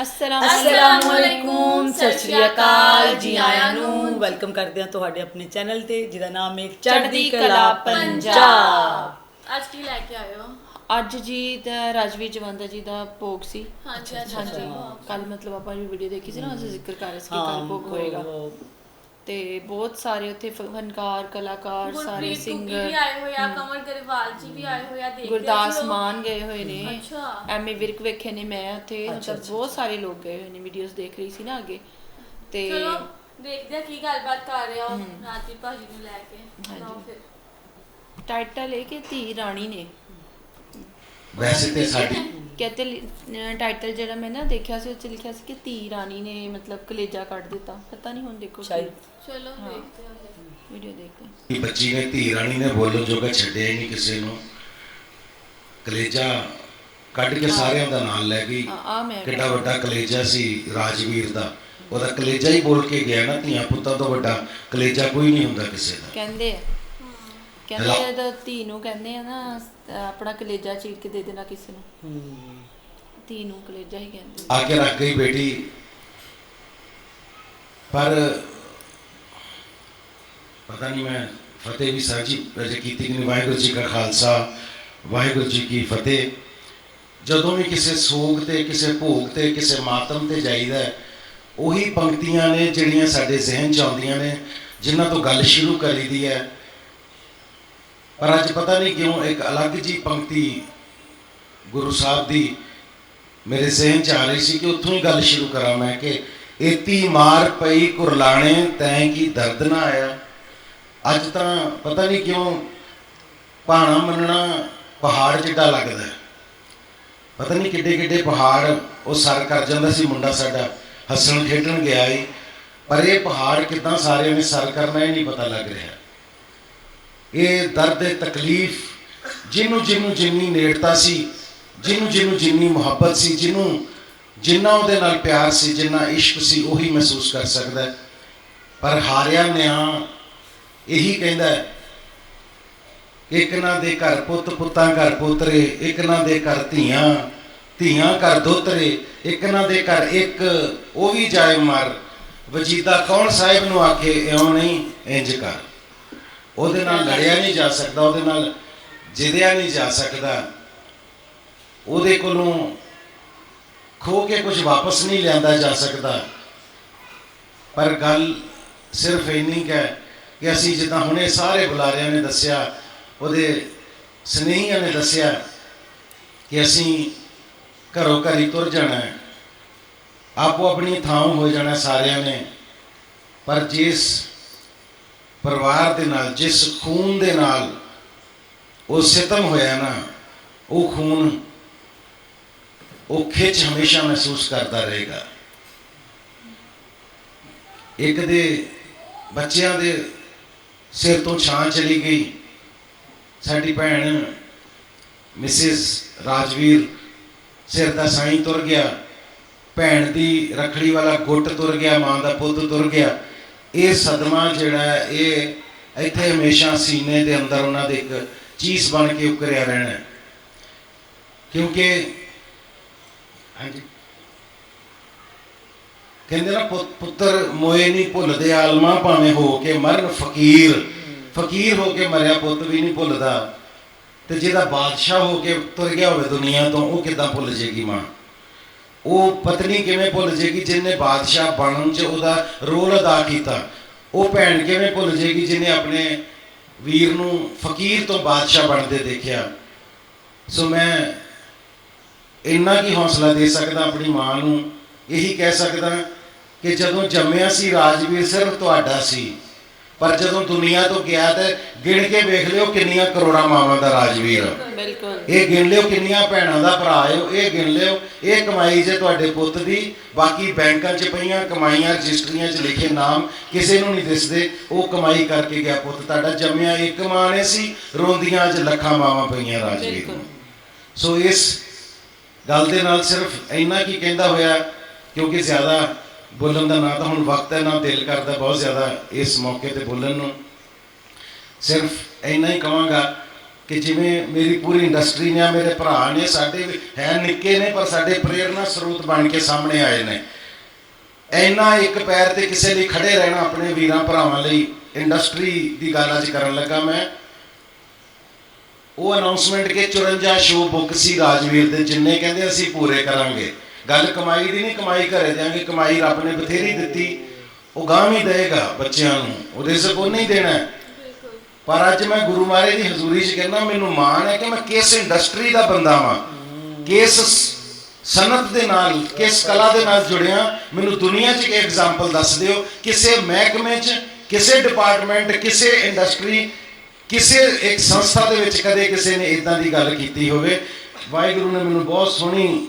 ਅਸਲਾਮੁਅਲੈਕੁਮ ਸਤਿ ਸ਼੍ਰੀ ਅਕਾਲ ਜੀ ਆਇਆਂ ਨੂੰ ਵੈਲਕਮ ਕਰਦੇ ਹਾਂ ਤੁਹਾਡੇ ਆਪਣੇ ਚੈਨਲ ਤੇ ਜਿਹਦਾ ਨਾਮ ਹੈ ਚੜ੍ਹਦੀ ਕਲਾ ਪੰਜਾਬ। ਅੱਜ ਕੀ ਲੈ ਕੇ ਆਏ ਹੋ? ਅੱਜ ਜੀ ਦਾ ਰਾਜਵੀਰ ਜਵੰਦਾ ਜੀ ਦਾ ਭੋਗ ਸੀ। ਹਾਂਜੀ ਹਾਂਜੀ। ਕੱਲ ਮਤਲਬ ਆਪਾਂ ਨੇ ਵੀਡੀਓ ਦੇਖੀ ਸੀ ਨਾ ਅਸੀਂ ਜ਼ਿਕਰ ਕਰ ਰਹੇ ਸੀ ਕਿ ਕੱਲ ਭੋਗ ਹੋਏਗਾ। ਤੇ ਬਹੁਤ ਸਾਰੇ ਉੱਥੇ ਫਨਕਾਰ ਕਲਾਕਾਰ ਸਾਰੇ ਗੁਰਪ੍ਰੀਤ ਸਿੰਗਰ ਵੀ ਆਏ ਹੋਏ ਆ ਕਮਲ ਗਰੇਵਾਲ ਜੀ ਵੀ ਆਏ ਹੋਏ ਆ ਦੇਖਦੇ ਗੁਰਦਾਸ। ਮਾਨ ਗਏ ਹੋਏ ਨੇ। ਅੱਛਾ। ਐਮਏ ਵਿਰਕ ਵੇਖੇ ਨੇ ਮੈਂ ਉੱਥੇ ਮਤਲਬ ਬਹੁਤ ਸਾਰੇ ਲੋਕ ਗਏ ਹੋਏ ਨੇ ਵੀਡੀਓਜ਼ ਦੇਖ ਰਹੀ ਸੀ ਨਾ ਅੱਗੇ। ਤੇ ਚਲੋ ਦੇਖਦੇ ਆ ਕੀ ਗੱਲਬਾਤ ਕਰ ਰਹੇ ਹੋ। ਰਾਤੀ ਭਾਜੀ ਨੂੰ ਲੈ ਕੇ। ਫਿਰ। ਟਾਈਟਲ ਹੈ ਕਿ ਧੀ ਰਾਣੀ ਨੇ। ਵੈਸੇ ਤੇ ਸਾਡੀ ਕਹਿੰਦੇ ਟਾਈਟਲ ਜਿਹੜਾ ਮੈਂ ਨਾ ਦੇਖਿਆ ਸੀ ਉਹ ਚ ਲਿਖਿਆ ਸੀ ਕਿ ਧੀ ਰਾਣੀ ਨੇ ਮਤਲਬ ਕਲੇਜਾ ਕੱਢ ਦਿੱਤਾ। ਪਤਾ ਨਹੀਂ ਹੁਣ ਦੇਖੋ ਸ਼ਾਇਦ। ਚਲੋ ਦੇਖਦੇ ਹਾਂ। ਵੀਡੀਓ ਦੇਖਦੇ ਹਾਂ। ਕਿ ਬੱਚੀ ਨੇ ਧੀ ਰਾਣੀ ਨੇ ਬੋਲਣ ਜੋਗਾ ਛੱਡਿਆ ਹੀ ਨਹੀਂ ਕਿਸੇ ਨੂੰ। ਕਲੇਜਾ ਕੱਢ ਕੇ ਸਾਰਿਆਂ ਦਾ ਨਾਂ ਲੈ ਗਈ। ਕਿੱਡਾ ਵੱਡਾ ਕਲੇਜਾ ਸੀ ਰਾਜਵੀਰ ਦਾ। ਉਹਦਾ ਕਲੇਜਾ ਹੀ ਬੋਲ ਕੇ ਗਿਆ ਨਾ ਧੀਆਂ ਪੁੱਤਾਂ ਤੋਂ ਵੱਡਾ। ਕਲੇਜਾ ਕੋਈ ਨਹੀਂ ਹੁੰਦਾ ਕਿਸੇ ਦਾ। ਕਹਿੰਦੇ ਆ। ਕਹਿੰਦੇ ਤਾਂ ਧੀ ਨੂੰ ਕਹਿੰਦੇ ਆ ਨਾ ਆਪਣਾ ਕਲੇਜਾ ਚੀਰ ਕੇ ਦੇ ਦੇਣਾ ਕਿਸੇ ਨੂੰ। ਹਮ, ਧੀ ਨੂੰ ਕਲੇਜਾ ਹੀ ਕਹਿੰਦੇ। ਆ ਕੇ ਰੱਖ ਗਈ ਬੇਟੀ। ਪਰ ਪਤਾ ਨਹੀਂ ਮੈਂ ਫਤਿਹ ਵੀ ਸਾਂਝੀ ਅਜੇ ਕੀਤੀ ਕਿ ਨਹੀਂ ਵਾਹਿਗੁਰੂ ਜੀ ਕਾ ਖਾਲਸਾ ਵਾਹਿਗੁਰੂ ਜੀ ਕੀ ਫਤਿਹ। ਜਦੋਂ ਵੀ ਕਿਸੇ ਸੋਗ ਤੇ ਕਿਸੇ ਭੋਗ ਤੇ ਕਿਸੇ ਮਾਤਮ ਤੇ ਜਾਈਦਾ ਹੈ, ਉਹੀ ਪੰਕਤੀਆਂ ਨੇ ਜਿਹੜੀਆਂ ਸਾਡੇ ਜ਼ਿਹਨ ਚ ਆਉਂਦੀਆਂ ਨੇ ਜਿਨ੍ਹਾਂ ਤੋਂ ਗੱਲ ਸ਼ੁਰੂ ਕਰੀਦੀ ਹੈ। ਪਰ ਅੱਜ ਪਤਾ ਨਹੀਂ ਕਿਉਂ ਇੱਕ ਅਲੱਗ ਜੀ ਪੰਕਤੀ ਗੁਰੂ ਸਾਹਿਬ ਦੀ ਮੇਰੇ ਜ਼ਿਹਨ ਚ ਆ ਰਹੀ ਸੀ ਕਿ ਉੱਥੋਂ ਹੀ ਗੱਲ ਸ਼ੁਰੂ ਕਰਾਂ ਮੈਂ ਕਿ ਏਤੀ ਮਾਰ ਪਈ ਕੁਰਲਾਣੇ, ਤੈਂ ਕੀ ਦਰਦ ਨਾ ਆਇਆ। ਅੱਜ ਤਾਂ ਪਤਾ ਨਹੀਂ ਕਿਉਂ ਭਾਣਾ ਮੰਨਣਾ ਪਹਾੜ ਜਿੱਡਾ ਲੱਗਦਾ ਪਤਾ ਨਹੀਂ ਕਿੱਡੇ ਕਿੱਡੇ ਪਹਾੜ ਉਹ ਸਰ ਕਰ ਜਾਂਦਾ ਸੀ ਮੁੰਡਾ ਸਾਡਾ, ਹੱਸਣ ਖੇਡਣ ਗਿਆ ਏ ਪਰ ਇਹ ਪਹਾੜ ਕਿਦਾਂ ਸਾਰਿਆਂ ਨੇ ਸਰ ਕਰਨਾ ਇਹ ਨਹੀਂ ਪਤਾ ਲੱਗ ਰਿਹਾ। ਇਹ ਦਰਦ ਤਕਲੀਫ ਜਿਹਨੂੰ ਜਿਹਨੂੰ ਜਿੰਨੀ ਨੇੜਤਾ ਸੀ ਜਿਹਨੂੰ ਜਿਹਨੂੰ ਜਿੰਨੀ ਮੁਹੱਬਤ ਸੀ ਜਿਹਨੂੰ ਜਿੰਨਾ ਉਹਦੇ ਨਾਲ ਪਿਆਰ ਸੀ ਜਿੰਨਾ ਇਸ਼ਕ ਸੀ ਉਹੀ ਮਹਿਸੂਸ ਕਰ ਸਕਦਾ ਹੈ। ਪਰ ਹਾਰਿਆ ਨਿਆਂ ਇਹੀ ਕਹਿੰਦਾ ਹੈ, ਇੱਕ ਨਾ ਦੇ ਘਰ ਪੁੱਤ ਪੁੱਤਾਂ ਘਰ ਪੋਤਰੇ ਇੱਕ ਨਾ ਦੇ ਘਰ ਧੀਆਂ ਧੀਆਂ ਘਰ ਦੋਤਰੇ ਇੱਕ ਨਾ ਦੇ ਘਰ ਇੱਕ ਉਹ ਵੀ ਜਾਏ ਮਰ ਵਜੀਦਾ ਕੌਣ ਸਾਹਿਬ ਨੂੰ ਆਖੇ ਇਉਂ ਨਹੀਂ ਇੰਜ ਕਰ ਉਹਦੇ ਨਾਲ ਲੜਿਆ ਨਹੀਂ ਜਾ ਸਕਦਾ, ਉਹਦੇ ਨਾਲ ਜਿੱਦਿਆ ਨਹੀਂ ਜਾ ਸਕਦਾ। ਉਹਦੇ ਕੋਲੋਂ ਖੋ ਕੇ ਕੁਝ ਵਾਪਸ ਨਹੀਂ ਲਿਆਂਦਾ ਜਾ ਸਕਦਾ। ਪਰ ਗੱਲ ਸਿਰਫ ਇੰਨੀ ਕੁ ਹੈ ਕਿ ਅਸੀਂ ਜਿੱਦਾਂ ਹੁਣੇ ਸਾਰੇ ਬੁਲਾਰਿਆਂ ਨੇ ਦੱਸਿਆ, ਉਹਦੇ ਸਨੇਹੀਆਂ ਨੇ ਦੱਸਿਆ ਕਿ ਅਸੀਂ ਘਰੋਂ ਘਰੀ ਤੁਰ ਜਾਣਾ ਹੈ। ਆਪੋ ਆਪਣੀ ਥਾਂ ਹੋ ਜਾਣਾ ਸਾਰਿਆਂ ਨੇ। ਪਰ ਜਿਸ ਪਰਿਵਾਰ ਦੇ ਨਾਲ, ਜਿਸ ਖੂਨ ਦੇ ਨਾਲ ਉਹ ਸਿਤਮ ਹੋਇਆ ਨਾ, ਉਹ ਖੂਨ ਉਹ ਖਿੱਚ ਹਮੇਸ਼ਾ ਮਹਿਸੂਸ ਕਰਦਾ ਰਹੇਗਾ। ਇੱਕ ਦੇ ਬੱਚਿਆਂ ਦੇ ਸਿਰ ਤੋਂ ਛਾਂ ਚਲੀ ਗਈ। ਸਾਡੀ ਭੈਣ ਮਿਸਿਸ ਰਾਜਵੀਰ ਸਿਰ ਦਾ ਸਾਈਂ ਤੁਰ ਗਿਆ। ਭੈਣ ਦੀ ਰਖੜੀ ਵਾਲਾ ਗੁੱਟ ਤੁਰ ਗਿਆ, ਮਾਂ ਦਾ ਪੁੱਤ ਤੁਰ ਗਿਆ। ਇਹ ਸਦਮਾ ਜਿਹੜਾ ਹੈ, ਇਹ ਇੱਥੇ ਹਮੇਸ਼ਾ ਸੀਨੇ ਦੇ ਅੰਦਰ ਉਹਨਾਂ ਦੇ ਇੱਕ ਚੀਸ ਬਣ ਕੇ ਉਕਰਿਆ ਰਹਿਣਾ ਕਿਉਂਕਿ ਹਾਂਜੀ। ਕਹਿੰਦੇ ਨਾ ਪੁੱਤਰ ਮੋਏ ਨਹੀਂ ਭੁੱਲਦੇ ਆਲਮਾ ਭਾਵੇਂ ਹੋ ਕੇ ਮਰਨ ਫਕੀਰ। ਫਕੀਰ ਹੋ ਕੇ ਮਰਿਆ ਪੁੱਤ ਵੀ ਨਹੀਂ ਭੁੱਲਦਾ। ਤੇ ਜਿਹਦਾ ਬਾਦਸ਼ਾਹ ਹੋ ਕੇ ਤੁਰ ਗਿਆ ਹੋਵੇ ਦੁਨੀਆ ਤੋਂ ਉਹ ਕਿਦਾਂ ਭੁੱਲ ਜੇਗੀ ਮਾਂ? ਉਹ ਪਤਨੀ ਕਿਵੇਂ ਭੁੱਲ ਜੇਗੀ ਜਿਹਨੇ ਬਾਦਸ਼ਾਹ ਬਣਨ 'ਚ ਉਹਦਾ ਰੋਲ ਅਦਾ ਕੀਤਾ? ਉਹ ਭੈਣ ਕਿਵੇਂ ਭੁੱਲ ਜੇਗੀ ਜਿਹਨੇ ਆਪਣੇ ਵੀਰ ਨੂੰ ਫਕੀਰ ਤੋਂ ਬਾਦਸ਼ਾਹ ਬਣਦੇ ਦੇਖਿਆ? ਸੋ ਮੈਂ ਇੰਨਾ ਕੀ ਹੌਸਲਾ ਦੇ ਸਕਦਾ ਆਪਣੀ ਮਾਂ ਨੂੰ? ਇਹੀ ਕਹਿ ਸਕਦਾ ਕਿ ਜਦੋਂ ਜੰਮਿਆ ਸੀ ਰਾਜਵੀਰ ਸਿਰਫ ਤੁਹਾਡਾ ਸੀ। ਪਰ ਜਦੋਂ ਦੁਨੀਆ ਤੋਂ ਗਿਆ ਤੇ ਗਿਣ ਕੇ ਵੇਖ ਲਿਓ ਕਿੰਨੀਆਂ ਕਰੋੜਾਂ ਮਾਵਾਂ ਦਾ ਰਾਜਵੀਰ। ਬਿਲਕੁਲ ਇਹ ਗਿਣ ਲਿਓ ਕਿੰਨੀਆਂ ਭੈਣਾਂ ਦਾ ਭਰਾ ਹੈ ਇਹ ਗਿਣ ਲਿਓ ਇਹ ਕਮਾਈ ਜੇ ਤੁਹਾਡੇ ਪੁੱਤ ਦੀ ਬਾਕੀ ਬੈਂਕਾਂ 'ਚ ਪਈਆਂ ਕਮਾਈਆਂ ਰਜਿਸਟਰੀਆਂ 'ਚ ਲਿਖੇ ਨਾਮ ਕਿਸੇ ਨੂੰ ਨਹੀਂ ਦਿਸਦੇ ਉਹ ਕਮਾਈ ਕਰਕੇ ਗਿਆ ਪੁੱਤ ਤੁਹਾਡਾ ਜੰਮਿਆ ਇੱਕ ਮਾਂ ਨੇ ਸੀ ਰੋਂਦੀਆਂ ਅੱਜ ਲੱਖਾਂ ਮਾਵਾਂ ਪਈਆਂ ਰਾਜਵੀਰ ਸੋ ਇਸ ਗੱਲ ਦੇ ਨਾਲ ਸਿਰਫ ਇੰਨਾ ਕੀ ਕਹਿੰਦਾ ਹੋਇਆ ਕਿਉਂਕਿ ਜ਼ਿਆਦਾ ਬੋਲਣ ਦਾ ਨਾ ਤਾਂ ਹੁਣ ਵਕਤ ਹੈ, ਨਾ ਦਿਲ ਕਰਦਾ ਬਹੁਤ ਜ਼ਿਆਦਾ ਇਸ ਮੌਕੇ ਤੇ ਬੋਲਣ ਨੂੰ। ਸਿਰਫ ਇੰਨਾ ਹੀ ਕਹਾਂਗਾ ਕਿ ਜਿਵੇਂ ਮੇਰੀ ਪੂਰੀ ਇੰਡਸਟਰੀ ਨੇ, ਮੇਰੇ ਭਰਾ ਨੇ, ਸਾਡੇ ਹੈ ਨਿੱਕੇ ਨੇ, ਪਰ ਸਾਡੇ ਪ੍ਰੇਰਨਾ ਸਰੋਤ ਬਣ ਕੇ ਸਾਹਮਣੇ ਆਏ ਨੇ। ਇੰਨਾ ਇੱਕ ਪੈਰ ਤੇ ਕਿਸੇ ਲਈ ਖੜੇ ਰਹਿਣਾ ਆਪਣੇ ਵੀਰਾਂ ਭਰਾਵਾਂ ਲਈ ਇੰਡਸਟਰੀ ਦੀ ਗੱਲ ਅੱਜ ਕਰਨ ਲੱਗਾ ਮੈਂ। ਉਹ ਅਨਾਉਂਸਮੈਂਟ ਕਿ 54 ਸ਼ੋਅ ਬੁੱਕ ਸੀ ਰਾਜਵੀਰ ਦੇ, ਜਿੰਨੇ ਕਹਿੰਦੇ ਅਸੀਂ ਪੂਰੇ ਕਰਾਂਗੇ। ਗੱਲ ਕਮਾਈ ਦੀ ਨਹੀਂ, ਕਮਾਈ ਘਰੇ ਦਿਆਂਗੇ, ਕਮਾਈ ਰੱਬ ਨੇ ਬਥੇਰੀ ਦਿੱਤੀ। ਉਹ ਗਾਂ ਵੀ ਦੇਗਾ ਬੱਚਿਆਂ ਨੂੰ, ਉਹਦੇ ਸੇ ਕੋਈ ਨਹੀਂ ਦੇਣਾ। ਪਰ ਅੱਜ ਮੈਂ ਗੁਰੂ ਮਹਾਰਾਜ ਦੀ ਹਜ਼ੂਰੀ 'ਚ ਕਹਿੰਦਾ, ਮੈਨੂੰ ਮਾਣ ਹੈ ਕਿ ਮੈਂ ਕਿਸ ਇੰਡਸਟਰੀ ਦਾ ਬੰਦਾ ਵਾਂ, ਕਿਸ ਸਨਅਤ ਦੇ ਨਾਲ, ਕਿਸ ਕਲਾ ਦੇ ਨਾਲ ਜੁੜਿਆ। ਮੈਨੂੰ ਦੁਨੀਆ 'ਚ ਇੱਕ ਐਗਜ਼ਾਮਪਲ ਦੱਸ ਦਿਓ, ਕਿਸੇ ਮਹਿਕਮੇ 'ਚ, ਕਿਸੇ ਡਿਪਾਰਟਮੈਂਟ ਕਿਸੇ ਇੰਡਸਟਰੀ ਕਿਸੇ ਇੱਕ ਸੰਸਥਾ ਦੇ ਵਿੱਚ ਕਦੇ ਕਿਸੇ ਨੇ ਇਦਾਂ ਦੀ ਗੱਲ ਕੀਤੀ ਹੋਵੇ। ਵਾਹਿਗੁਰੂ ਨੇ ਮੈਨੂੰ ਬਹੁਤ ਸੋਹਣੀ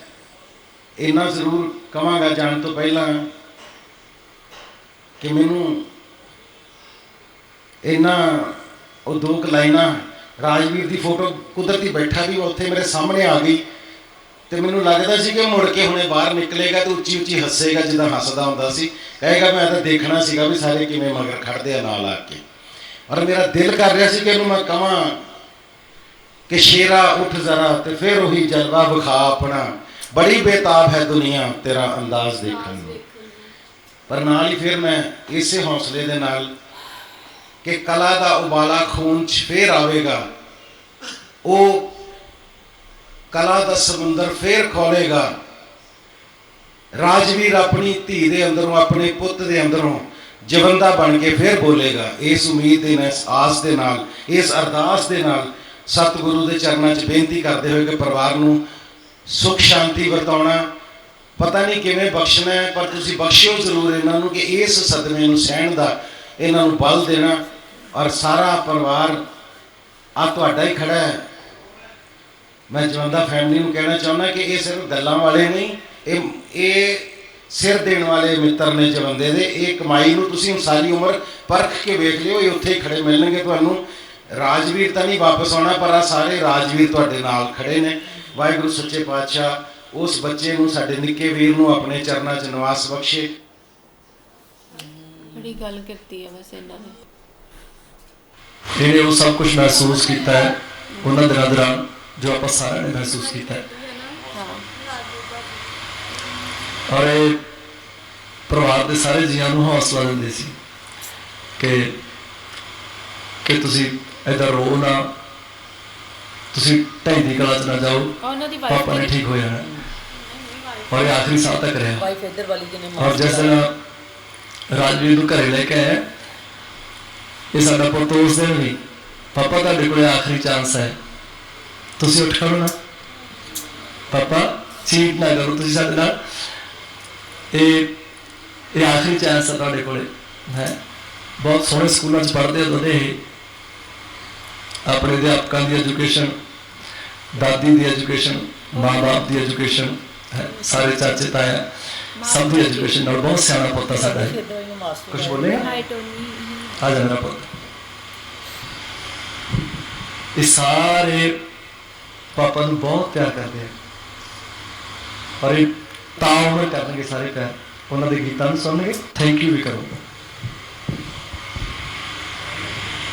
ਇੰਨਾ ਜ਼ਰੂਰ ਕਵਾਂਗਾ ਜਾਣ ਤੋਂ ਪਹਿਲਾਂ ਕਿ ਮੈਨੂੰ ਇੰਨਾ ਉਹ ਦੋ ਕੁ ਲਾਈਨਾਂ ਰਾਜਵੀਰ ਦੀ ਫੋਟੋ ਕੁਦਰਤੀ ਬੈਠਾ ਵੀ ਉੱਥੇ ਮੇਰੇ ਸਾਹਮਣੇ ਆ ਗਈ ਤੇ ਮੈਨੂੰ ਲੱਗਦਾ ਸੀ ਕਿ ਮੁੜ ਕੇ ਹੁਣੇ ਬਾਹਰ ਨਿਕਲੇਗਾ ਤੇ ਉੱਚੀ ਉੱਚੀ ਹੱਸੇਗਾ ਜਿੱਦਾਂ ਹੱਸਦਾ ਹੁੰਦਾ ਸੀ। ਕਹੇਗਾ, ਮੈਂ ਤਾਂ ਦੇਖਣਾ ਸੀਗਾ ਵੀ ਸਾਰੇ ਕਿਵੇਂ ਮਗਰ ਖੜਦੇ ਆ ਨਾਲ ਆ ਕੇ। ਔਰ ਮੇਰਾ ਦਿਲ ਕਰ ਰਿਹਾ ਸੀ ਕਿ ਇਹਨੂੰ ਮੈਂ ਕਹਾਂ ਕਿ ਸ਼ੇਰਾ ਉੱਠ ਜ਼ਰਾ ਤੇ ਫਿਰ ਉਹੀ ਜਲਵਾ ਵਿਖਾ ਆਪਣਾ। ਬੜੀ ਬੇਤਾਬ ਹੈ ਦੁਨੀਆ, ਤੇਰਾ ਅੰਦਾਜ਼ ਦੇਖਣ ਨੂੰ। ਪਰ ਨਾਲ ਹੀ ਫਿਰ ਮੈਂ ਇਸੇ ਹੌਸਲੇ ਦੇ ਨਾਲ ਕਿ ਕਲਾ ਦਾ ਉਬਾਲਾ ਖੂਨ 'ਚ ਫੇਰ ਆਵੇਗਾ, ਉਹ ਕਲਾ ਦਾ ਸਮੁੰਦਰ ਫੇਰ ਖੋਲੇਗਾ ਰਾਜਵੀਰ ਆਪਣੀ ਧੀ ਦੇ ਅੰਦਰੋਂ, ਆਪਣੇ ਪੁੱਤ ਦੇ ਅੰਦਰੋਂ ਜਵੰਦਾ ਬਣ ਕੇ ਫੇਰ ਬੋਲੇਗਾ, ਇਸ ਉਮੀਦ ਦੇ ਨਾਲ, ਇਸ ਆਸ ਦੇ ਨਾਲ, ਇਸ ਅਰਦਾਸ ਦੇ ਨਾਲ ਸਤਿਗੁਰੂ ਦੇ ਚਰਨਾਂ 'ਚ ਬੇਨਤੀ ਕਰਦੇ ਹੋਏ ਕਿ ਪਰਿਵਾਰ ਨੂੰ ਸੁਖ ਸ਼ਾਂਤੀ ਵਰਤਾਉਣਾ। ਪਤਾ ਨਹੀਂ ਕਿਵੇਂ ਬਖਸ਼ਣਾ ਹੈ, ਪਰ ਤੁਸੀਂ ਬਖਸ਼ਿਓ ਜ਼ਰੂਰ ਇਹਨਾਂ ਨੂੰ ਕਿ ਇਸ ਸਦਮੇ ਨੂੰ ਸਹਿਣ ਦਾ ਇਹਨਾਂ ਨੂੰ ਬਲ ਦੇਣਾ। ਔਰ ਸਾਰਾ ਪਰਿਵਾਰ ਆ ਤੁਹਾਡਾ ਹੀ ਖੜਾ ਹੈ। ਮੈਂ ਜਵੰਦਾ ਫੈਮਿਲੀ ਨੂੰ ਕਹਿਣਾ ਚਾਹੁੰਦਾ ਕਿ ਇਹ ਸਿਰਫ ਗੱਲਾਂ ਵਾਲੇ ਨਹੀਂ, ਇਹ ਇਹ ਸਿਰ ਦੇਣ ਵਾਲੇ ਮਿੱਤਰ ਨੇ ਜਵੰਦੇ ਦੇ। ਇਹ ਕਮਾਈ ਨੂੰ ਤੁਸੀਂ ਸਾਰੀ ਉਮਰ ਪਰਖ ਕੇ ਵੇਖ ਲਿਓ, ਇਹ ਉੱਥੇ ਹੀ ਖੜੇ ਮਿਲਣਗੇ ਤੁਹਾਨੂੰ। ਰਾਜਵੀਰ ਤਾਂ ਨਹੀਂ ਵਾਪਸ ਆਉਣਾ ਪਰ ਆ ਸਾਰੇ ਰਾਜਵੀਰ ਤੁਹਾਡੇ ਨਾਲ ਖੜੇ ਨੇ। ਵਾਹਿਗੁਰੂ ਸੱਚੇ ਪਾਤਸ਼ਾਹ ਉਸ ਬੱਚੇ ਨੂੰ ਸਾਡੇ ਨਿੱਕੇ ਵੀਰ ਨੂੰ ਆਪਣੇ ਚਰਨਾਂ 'ਚ ਨਿਵਾਸ ਬਖਸ਼ੇ। ਬੜੀ ਗੱਲ ਕੀਤੀ ਹੈ ਬਸ ਇਹਨਾਂ ਨੇ। ਇਹਨੇ ਉਹ ਸਭ ਕੁਝ ਮਹਿਸੂਸ ਕੀਤਾ ਹੈ ਉਹਨਾਂ ਦਿਨਾਂ ਦੌਰਾਨ ਜੋ ਆਪਾਂ ਸਾਰਿਆਂ ਨੇ ਮਹਿਸੂਸ ਕੀਤਾ ਹੈ। ਹਾਂ। ਔਰ ਇਹ ਪਰਿਵਾਰ ਦੇ ਸਾਰੇ ਜੀਆਂ ਨੂੰ ਹੌਸਲਾ ਦਿੰਦੇ ਸੀ ਕਿ ਕਿ ਤੁਸੀਂ ਇਧਰ ਰੋ ਨਾ ਤੁਸੀਂ ਢਾਈ ਕਲਾ ਚ ਨਾ ਜਾਓ। ਉਹਨਾਂ ਦੀ ਵਾਈਫ ਪਾਪਾ ਨੇ ਠੀਕ ਹੋ। ਜਾਣਾ ਔਰ ਇਹ ਆਖਰੀ ਸਾਹ ਤੱਕ ਰਿਹਾ। ਵਾਈਫ ਇੱਧਰ ਵਾਲੀ ਜਿਹਨੇ ਔਰ ਜਿਸ ਦਿਨ ਰਾਜਵੀਰ ਨੂੰ ਘਰੇ ਲੈ ਕੇ ਆਇਆ ਇਹ ਸਾਡਾ ਪੁੱਤ ਉਸ ਦਿਨ ਵੀ ਪਾਪਾ ਤੁਹਾਡੇ ਕੋਲ ਆਖਰੀ ਚਾਂਸ ਹੈ। ਤੁਸੀਂ ਉੱਠ ਖੜੋ ਨਾ। ਪਾਪਾ ਚੀਟ ਨਾ ਕਰੋ ਤੁਸੀਂ ਸਾਡੇ ਨਾਲ। ਇਹ ਇਹ ਆਖਰੀ ਚਾਂਸ ਹੈ ਤੁਹਾਡੇ ਕੋਲੇ ਹੈ। ਬਹੁਤ ਸੋਹਣੇ ਸਕੂਲਾਂ 'ਚ ਪੜ੍ਹਦੇ ਹੁੰਦੇ ਨੇ ਆਪਣੇ ਅਧਿਆਪਕਾਂ ਦੀ ਐਜੂਕੇਸ਼ਨ ਦਾਦੀ ਦੀ ਐਜੂਕੇਸ਼ਨ ਮਾਂ-ਬਾਪ ਦੀ ਐਜੂਕੇਸ਼ਨ ਸਾਰੇ ਚਾਚੇ ਤਾਇਆ ਸਭ ਦੀ ਐਜੂਕੇਸ਼ਨ ਨਾਲ ਬਹੁਤ ਸਿਆਣਾ ਪੁੱਤ ਆ ਸਾਡਾ ਇਹ। ਇੱਧਰ ਕੁਝ ਬੋਲੇਗਾ ਆ ਜਾ ਪੁੱਤ। ਇਹ ਸਾਰੇ ਪਾਪਾ ਨੂੰ ਬਹੁਤ ਪਿਆਰ ਕਰਦੇ ਆ। ਔਰ ਇਹ ਤਾਂ ਉਹਨਾਂ ਕਰਨਗੇ ਸਾਰੇ ਪਿਆਰ। ਉਹਨਾਂ ਦੇ ਗੀਤਾਂ ਨੂੰ ਸੁਣਨਗੇ। ਥੈਂਕ ਯੂ ਵੀ ਕਰੂੰਗਾ।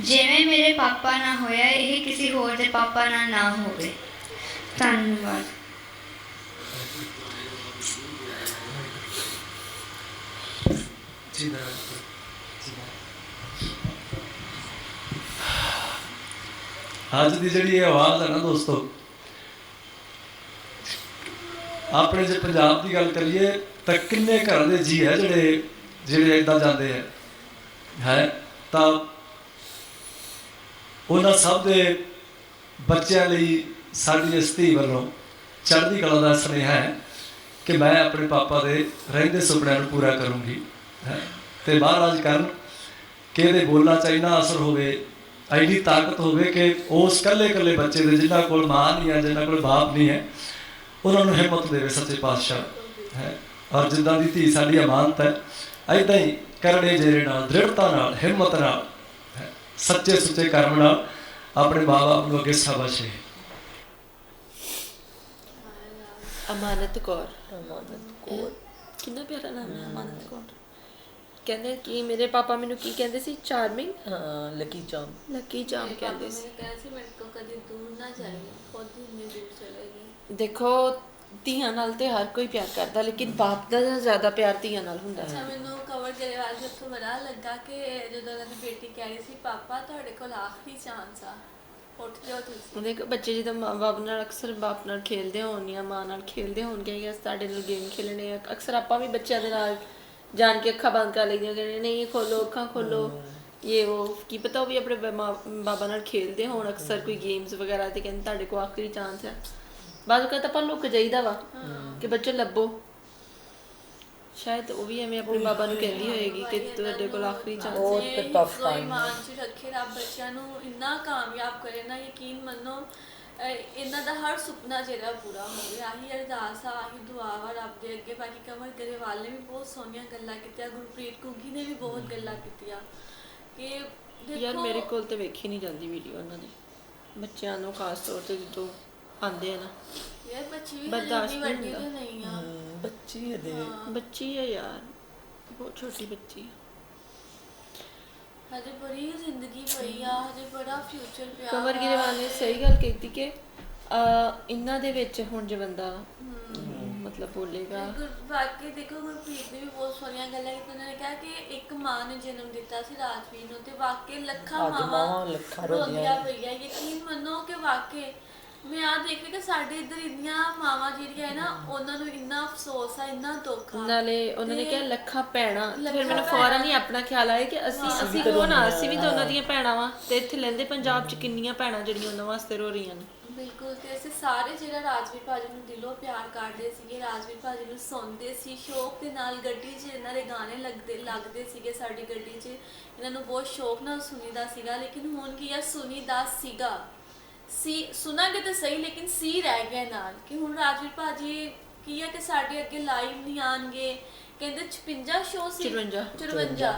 ਜਿਵੇਂ ਮੇਰੇ ਪਾਪਾ ਨਾਲ ਹੋਇਆ, ਇਹ ਕਿਸੇ ਹੋਰ ਦੇ ਪਾਪਾ ਨਾਲ ਨਾ ਹੋਵੇ। ਧੰਨਵਾਦ। ਜੀ ਅੱਜ ਦੀ ਜਿਹੜੀ ਇਹ ਆਵਾਜ਼ ਹੈ ਨਾ ਦੋਸਤੋ, ਆਪਣੇ ਜੇ ਪੰਜਾਬ ਦੀ ਗੱਲ ਕਰੀਏ, ਤਾਂ ਕਿੰਨੇ ਘਰਾਂ ਦੇ ਜੀ ਹੈ ਜਿਹੜੇ ਜਿਹੜੇ ਇਦਾਂ ਜਾਂਦੇ ਹੈ ਹੈ, ਤਾਂ ਉਹਨਾਂ ਸਭ ਦੇ ਬੱਚਿਆਂ ਲਈ ਸਾਡੀ ਇਸ ਧੀ ਵੱਲੋਂ ਚੜ੍ਹਦੀ ਕਲਾ ਦਾ ਸੁਨੇਹਾ ਹੈ ਕਿ ਮੈਂ ਆਪਣੇ ਪਾਪਾ ਦੇ ਰਹਿੰਦੇ ਸੁਪਨਿਆਂ ਨੂੰ ਪੂਰਾ ਕਰੂੰਗੀ, ਹੈਂ। ਤੇ ਮਹਾਰਾਜ ਕਰਨ ਕਿ ਇਹਦੇ ਬੋਲਣਾ ਚਾਹੀਦਾ ਅਸਰ ਹੋਵੇ ਐਡੀ ਤਾਕਤ ਹੋਵੇ ਕਿ ਉਸ ਕੱਲੇ ਕੱਲੇ ਬੱਚੇ ਦੇ ਜਿਨ੍ਹਾਂ ਕੋਲ ਮਾਂ ਨਹੀਂ ਹੈ, ਜਿਨ੍ਹਾਂ ਕੋਲ ਬਾਪ ਨਹੀਂ ਹੈ, ਉਹਨਾਂ ਨੂੰ ਹਿੰਮਤ ਦੇਵੇ ਸੱਚੇ ਪਾਤਸ਼ਾਹ, ਹੈ ਔਰ ਜਿੱਦਾਂ ਦੀ ਧੀ ਸਾਡੀ ਅਮਾਨਤ ਹੈ ਐਦਾਂ ਹੀ ਕਰੜੇ ਜਿਹੜੇ ਨਾਲ, ਦ੍ਰਿੜਤਾ ਨਾਲ, ਹਿੰਮਤ ਨਾਲ ਸੱਚੇ ਸੁੱਚੇ ਕਰਮ ਨਾਲ ਆਪਣੇ ਮਾਂ-ਬਾਪ ਨੂੰ ਅੱਗੇ ਸ਼ਾਬਾਸ਼ੇ ਅਮਾਨਤ ਕੌਰ ਕਿੰਨਾ ਪਿਆਰਾ ਨਾਮ ਹੈ ਅਮਾਨਤ ਕੌਰ ਕਹਿੰਦੇ ਕਿ ਮੇਰੇ ਪਾਪਾ ਮੈਨੂੰ ਕੀ ਕਹਿੰਦੇ ਸੀ ਚਾਰਮਿੰਗ ਹਾਂ ਲੱਕੀ ਚਾਮ ਲੱਕੀ ਚਾਮ ਕਹਿੰਦੇ ਸੀ ਮੈਂ ਕਿਹਾ ਸੀ ਤੋਂ ਕਦੀ ਦੂਰ ਨਾ ਜਾਈਏ ਖੁਦ ਹੀ ਦੂਰ ਚਲੇਗੀ ਦੇਖੋ ਧੀਆਂ ਨਾਲ ਤੇ ਹਰ ਕੋਈ ਪਿਆਰ ਕਰਦਾ ਲੇਕਿਨ ਬਾਪ ਦਾ ਜ਼ਿਆਦਾ ਪਿਆਰ ਧੀਆਂ ਨਾਲ ਹੁੰਦਾ। ਅੱਛਾ ਹੈ ਮੈਨੂੰ ਕਵਰ ਗਰੇਵਾਲ ਜੀ ਤੋਂ ਬੜਾ ਲੱਗਾ ਕਿ ਜਦੋਂ ਉਹਨਾਂ ਦੀ ਬੇਟੀ ਕਹਿ ਰਹੀ ਸੀ ਪਾਪਾ ਤੁਹਾਡੇ ਕੋਲ ਆਖਰੀ ਚਾਂਸ ਆ। ਉੱਠ ਜਾਓ ਤੁਸੀਂ। ਦੇਖੋ ਬੱਚੇ ਜਦੋਂ ਮਾਂ-ਬਾਪ ਨਾਲ ਅਕਸਰ ਬਾਪ ਨਾਲ ਖੇਲਦੇ ਹੋਣ ਜਾਂ ਮਾਂ ਨਾਲ ਖੇਲਦੇ ਹੋਣਗੇ ਜਾਂ ਸਾਡੇ ਨਾਲ ਗੇਮ ਖੇਲਣੇ ਆ। ਅਕਸਰ ਆਪਾਂ ਵੀ ਬੱਚਿਆਂ ਦੇ ਨਾਲ ਜਾਣ ਕੇ ਅੱਖਾਂ ਬੰਦ ਕਰ ਲਈਆਂ ਕਿ ਨਹੀਂ ਖੋਲੋ ਅੱਖਾਂ ਖੋਲੋ। ਇਹ ਉਹ ਕੀ ਪਤਾ ਉਹ ਵੀ ਆਪਣੇ ਬਾਬਾ ਨਾਲ ਖੇਲਦੇ ਹੋਣ ਅਕਸਰ ਕੋਈ ਗੇਮਸ ਵਗੈਰਾ ਤੇ ਕਹਿੰਦੇ ਤੁਹਾਡੇ ਕੋਲ ਆਖਰੀ ਚਾਂਸ ਹੈ ਬਾਅਦ ਵਿੱਚ ਤਾਂ ਆਪਾਂ ਲੁੱਕ ਜਾਈਦਾ ਵਾ ਕਿ ਬੱਚੇ ਲੱਭੋ। ਸ਼ਾਇਦ ਉਹ ਵੀ ਐਵੇਂ ਆਪਣੇ ਬਾਬਾ ਨੂੰ ਕਹਿੰਦੀ ਹੋਏਗੀ ਕਿ ਤੁਹਾਡੇ ਕੋਲ ਆਖਰੀ ਚਾਂਸ ਹੈ ਬਹੁਤ tough time ਮਾਨ ਚ ਰੱਖੇ ਰੱਬ ਬੱਚਿਆਂ ਨੂੰ ਇੰਨਾ ਕਾਮਯਾਬ ਕਰੇ ਨਾ ਯਕੀਨ ਮੰਨੋ ਅਹ ਇਹਨਾਂ ਦਾ ਹਰ ਸੁਪਨਾ ਜਿਹੜਾ ਪੂਰਾ ਹੋਵੇ ਆਹੀ ਅਰਦਾਸ ਆ ਆਹੀ ਦੁਆ ਵਾ ਰੱਬ ਦੇ ਅੱਗੇ। ਬਾਕੀ ਕਮਰ ਗਰੇਵਾਲ ਨੇ ਵੀ ਬਹੁਤ ਸੋਹਣੀਆਂ ਗੱਲਾਂ ਕੀਤੀਆਂ ਗੁਰਪ੍ਰੀਤ ਕੁੱਗੀ ਨੇ ਵੀ ਬਹੁਤ ਗੱਲਾਂ ਕੀਤੀਆਂ। ਕਿ ਦੇਖੋ ਯਾਰ ਮੇਰੇ ਕੋਲ ਤੇ ਵੇਖੀ ਨਹੀਂ ਜਾਂਦੀ ਵੀਡੀਓ ਉਹਨਾਂ ਦੀ। ਬੱਚਿਆਂ ਨੂੰ ਖਾਸ ਤੌਰ ਤੇ ਜਦੋਂ ਆਉਂਦੇ ਆ ਨਾ। ਯਾਰ ਬੱਚੀ ਵੀ ਬਰਦਾਸ਼ਤ ਨਹੀਂ ਵੱਡੀ। ਤੇ ਨਹੀਂ ਆ। ਬੱਚੀ ਹੈ ਦੇ। ਬੱਚੀ ਹੈ ਯਾਰ ਬਹੁਤ ਛੋਟੀ ਬੱਚੀ ਹੈ ਹਜੇ ਬੜੀ ਜ਼ਿੰਦਗੀ ਪਈ ਆ ਹਜੇ ਬੜਾ ਫਿਊਚਰ ਪਿਆ ਕਮਰ ਵਾ। ਗਿਰੇਵਾਲ ਨੇ ਸਹੀ ਗੱਲ ਕੀਤੀ ਕਿ ਅਹ, ਇਹਨਾਂ ਦੇ ਵਿੱਚ ਹੁਣ ਜੇ ਬੰਦਾ ਮਤਲਬ ਬੋਲੇਗਾ। ਗੁਰ- ਬਾਕੀ ਦੇਖੋ ਗੁਰਪ੍ਰੀਤ ਨੇ ਵੀ ਬਹੁਤ ਸੋਹਣੀਆਂ ਗੱਲਾਂ ਕੀਤੀਆਂ ਉਹਨਾਂ ਨੇ ਕਿਹਾ ਕਿ ਇੱਕ ਮਾਂ ਨੇ ਜਨਮ ਦਿੱਤਾ ਸੀ ਰਾਜਵੀਰ ਨੂੰ ਤੇ ਵਾਕਈ ਲੱਖਾਂ ਅੱਜ ਮਾਵਾਂ ਮਾਵਾਂ ਲੱਖਾਂ ਰੋਂਦੀਆਂ ਰੋਂਦੀਆਂ ਪਈਆਂ ਯਕੀਨ ਮੰਨੋ ਕਿ ਵਾਕਈ ਮੈਂ ਆ ਦੇਖ ਰਹੀ ਕਿ ਸਾਡੇ ਇੱਧਰ ਇੰਨੀਆਂ ਮਾਵਾਂ ਜਿਹੜੀਆਂ ਹੈ ਨਾ ਉਹਨਾਂ ਨੂੰ ਇੰਨਾ ਅਫਸੋਸ ਆ ਇੰਨਾ ਦੁੱਖ ਆ। ਨਾਲੇ ਉਹਨਾਂ ਨੇ ਕਿਹਾ ਲੱਖਾਂ ਭੈਣਾਂ। ਫਿਰ ਮੈਨੂੰ ਫੌਰਨ ਹੀ ਆਪਣਾ ਖਿਆਲ ਆਇਆ ਕਿ ਅਸੀਂ ਅਸੀਂ ਕੌਣ ਆ? ਅਸੀਂ ਵੀ ਤਾਂ ਉਹਨਾਂ ਦੀਆਂ ਭੈਣਾਂ ਵਾਂ। ਤੇ ਇੱਥੇ ਲੈਂਦੇ ਪੰਜਾਬ 'ਚ ਕਿੰਨੀਆਂ ਭੈਣਾਂ ਜਿਹੜੀਆਂ ਉਹਨਾਂ ਵਾਸਤੇ ਰੋ ਰਹੀਆਂ ਨੇ? ਬਿਲਕੁਲ ਤੇ ਅਸੀਂ ਸਾਰੇ ਜਿਹੜਾ ਰਾਜਵੀਰ ਭਾਜੀ ਨੂੰ ਦਿਲੋਂ ਪਿਆਰ ਕਰਦੇ ਸੀਗੇ ਰਾਜਵੀਰ ਭਾਜੀ ਨੂੰ ਸੁਣਦੇ ਸੀ ਸ਼ੌਕ ਦੇ ਨਾਲ ਗੱਡੀ 'ਚ ਇਹਨਾਂ ਦੇ ਗਾਣੇ ਲੱਗਦੇ ਲੱਗਦੇ ਸੀਗੇ ਸਾਡੀ ਗੱਡੀ 'ਚ। ਇਹਨਾਂ ਨੂੰ ਬਹੁਤ ਸ਼ੌਕ ਨਾਲ ਸੁਣੀਦਾ ਸੀਗਾ ਲੇਕਿਨ ਹੁਣ ਕੀ ਆ ਸੁਣੀਦਾ ਸੀਗਾ। ਸੀ ਸੁਣਾਂਗੇ ਤਾਂ ਸਹੀ ਲੇਕਿਨ ਸੀ ਰਹਿ ਗਿਆ ਨਾਲ। ਕਿ ਹੁਣ ਰਾਜਵੀਰ ਭਾਜੀ ਕੀ ਆ ਕਿ ਸਾਡੇ ਅੱਗੇ ਲਾਈਵ ਨਹੀਂ ਆਣਗੇ? ਕਹਿੰਦੇ 56 ਸ਼ੋਅ ਸੀ। 54 54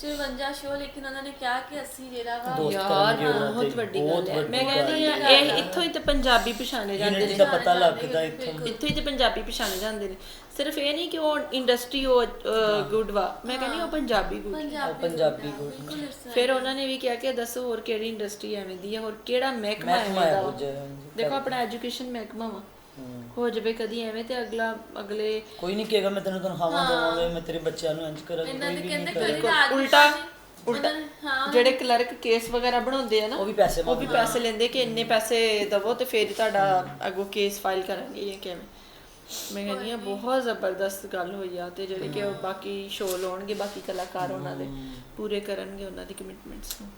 54 ਸ਼ੋਅ ਲੇਕਿਨ ਉਹਨਾਂ ਨੇ ਕਿਹਾ ਕਿ ਅਸੀਂ ਜਿਹੜਾ ਵਾ ਯਾਰ ਬਹੁਤ ਵੱਡੀ ਗੱਲ ਹੈ। ਮੈਂ ਕਹਿੰਦੀ ਆ ਹੈ। ਇਹ ਇੱਥੋਂ ਹੀ ਤੇ ਪੰਜਾਬੀ ਪਛਾਣੇ ਜਾਂਦੇ ਨੇ। ਦਾ ਪਤਾ ਲੱਗਦਾ ਇੱਥੋਂ। ਇੱਥੋਂ ਹੀ ਤੇ ਪੰਜਾਬੀ ਪਛਾਣੇ ਜਾਂਦੇ ਨੇ। ਸਿਰਫ ਇਹ ਨਹੀਂ ਕਿ ਉਹ ਇੰਡਸਟਰੀ ਉਹ ਗੁੱਡ ਵਾ। ਮੈਂ ਕਹਿੰਦੀ ਉਹ ਪੰਜਾਬੀ ਗੁੱਡ ਪੰਜਾਬੀ ਪੰਜਾਬੀ ਗੁੱਡ ਫਿਰ ਉਹਨਾਂ ਨੇ ਵੀ ਕਿਹਾ ਕਿ ਦੱਸੋ ਹੋਰ ਕਿਹੜੀ ਇੰਡਸਟਰੀ ਐਵੇਂ ਦੀ ਹੈ ਹੋਰ ਕਿਹੜਾ ਮਹਿਕਮਾ ਮਹਿਕਮਾ ਐਵੇਂ ਹੈ ਦਾ ਦੇਖੋ ਆਪਣਾ ਐਜੂਕੇਸ਼ਨ ਮਹਿਕਮਾ ਵਾ। ਹੋ। ਜਾਵੇ ਕਦੀ ਐਵੇਂ ਤੇ ਅਗਲਾ ਅਗਲੇ ਕੋਈ ਨਹੀਂ ਕਹੇਗਾ ਮੈਂ ਤੈਨੂੰ ਤਨਖਾਹਾਂ ਦੇਵਾਂਗਾ ਮੈਂ ਤੇਰੇ ਬੱਚਿਆਂ ਨੂੰ ਇੰਜ ਕਰਾਂਗਾ ਇਹਨਾਂ ਦੇ ਕਹਿੰਦੇ ਰਾਜਵੀਰ ਉਲਟਾ ਉਲਟਾ ਜਿਹੜੇ ਕਲਰਕ ਕੇਸ ਵਗੈਰਾ ਬਣਾਉਂਦੇ ਆ ਨਾ ਉਹ ਵੀ ਪੈਸੇ ਉਹ ਵੀ ਪੈਸੇ ਲੈਂਦੇ ਕਿ ਇੰਨੇ ਪੈਸੇ ਦਵੋ ਤੇ ਫਿਰ ਤੁਹਾਡਾ ਅੱਗੋਂ ਕੇਸ ਫਾਈਲ ਕਰਾਂਗੇ ਇਹ ਕਿਵੇਂ। ਮੈਂ ਕਹਿੰਦੀ ਆ ਬਹੁਤ ਜ਼ਬਰਦਸਤ ਗੱਲ ਹੋਈ ਆ ਤੇ ਜਿਹੜੇ ਕਿ ਉਹ ਬਾਕੀ ਸ਼ੋਅ ਲਾਉਣਗੇ ਬਾਕੀ ਕਲਾਕਾਰ ਉਹਨਾਂ ਦੇ ਪੂਰੇ ਕਰਨਗੇ ਉਹਨਾਂ ਦੀ ਕਮਿਟਮੈਂਟਸ ਨੂੰ।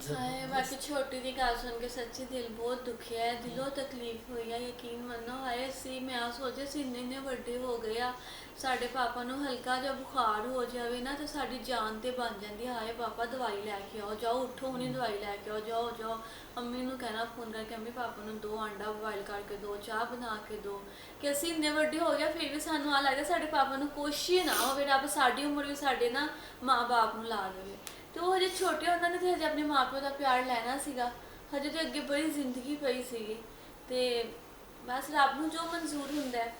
ਹਾਏ, ਬਾਕੀ ਛੋਟੀ ਦੀ ਗੱਲ ਸੁਣ ਕੇ ਸੱਚੀ ਦਿਲ ਬਹੁਤ ਦੁਖਿਆ ਹੈ, ਦਿਲੋਂ ਤਕਲੀਫ ਹੋਈ ਹੈ ਯਕੀਨ ਮੰਨੋ, ਹਾਏ, ਸੀ, ਮੈਂ ਆ ਸੋਚੇ ਸੀ ਇੰਨੇ ਇੰਨੇ ਵੱਡੇ ਹੋ ਗਏ ਆ, ਸਾਡੇ ਪਾਪਾ ਨੂੰ ਹਲਕਾ ਜਿਹਾ ਬੁਖਾਰ ਹੋ ਜਾਵੇ ਨਾ, ਤਾਂ ਸਾਡੀ ਜਾਨ ਤੇ ਬਣ ਜਾਂਦੀ ਹਾਏ, ਪਾਪਾ ਦਵਾਈ ਲੈ ਕੇ ਆਓ, ਜਾਓ, ਉੱਠੋ, ਹੁਣੀ ਦਵਾਈ ਲੈ ਕੇ ਆਓ, ਜਾਓ ਜਾਓ ਅੰਮੀ ਨੂੰ ਕਹਿਣਾ, ਫੋਨ ਕਰਕੇ ਅੰਮੀ ਪਾਪਾ ਨੂੰ ਦੋ ਆਂਡਾ ਬੋਇਲ ਕਰਕੇ ਦੋ, ਚਾਹ ਬਣਾ ਕੇ ਦੋ, ਕਿ ਅਸੀਂ ਇੰਨੇ ਵੱਡੇ ਹੋ ਗਏ ਫਿਰ ਵੀ ਸਾਨੂੰ ਆ ਲੱਗਦਾ ਸਾਡੇ ਪਾਪਾ ਨੂੰ ਕੁਛ ਹੀ ਨਾ ਹੋਵੇ, ਰੱਬ ਸਾਡੀ ਉਮਰ ਵੀ ਸਾਡੇ ਨਾ ਮਾਂ-ਬਾਪ ਨੂੰ ਲਾ ਦੇਵੇ। ਤੇ ਉਹ ਹਜੇ ਛੋਟੇ ਉਹਨਾਂ ਨੇ ਤੇ ਹਜੇ ਆਪਣੇ ਮਾਪਿਓ ਦਾ ਪਿਆਰ ਲੈਣਾ ਸੀਗਾ। ਹਜੇ ਤੇ ਅੱਗੇ ਬੜੀ ਜ਼ਿੰਦਗੀ ਪਈ ਸੀਗੀ। ਤੇ ਬਸ ਰੱਬ ਨੂੰ ਜੋ ਮਨਜ਼ੂਰ ਹੁੰਦਾ ਹੈ।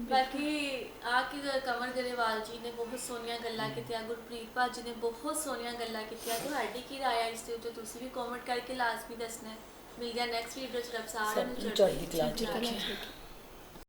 ਬਾਕੀ ਆ ਕਿ ਕਮਰ ਗਰੇਵਾਲ ਜੀ ਨੇ ਬਹੁਤ ਸੋਹਣੀਆਂ ਗੱਲਾਂ ਕੀਤੀਆਂ ਗੁਰਪ੍ਰੀਤ ਭਾਜੀ ਨੇ ਬਹੁਤ ਸੋਹਣੀਆਂ ਗੱਲਾਂ ਕੀਤੀਆਂ। ਤੁਹਾਡੀ ਕੀ ਰਾਏ ਹੈ ਇਸ ਦੇ ਉੱਤੇ? ਤੁਸੀਂ ਵੀ ਕਮੈਂਟ ਕਰਕੇ ਲਾਜ਼ਮੀ ਦੱਸਣਾ ਮਿਲ ਗਿਆ ਨੈਕਸਟ ਵੀਡੀਓ ਚ। ਰੱਬ ਸਾਰਿਆਂ ਨੂੰ ਚੜ੍ਹਦੀ ਕਲਾ ਚ ਰੱਖੇ।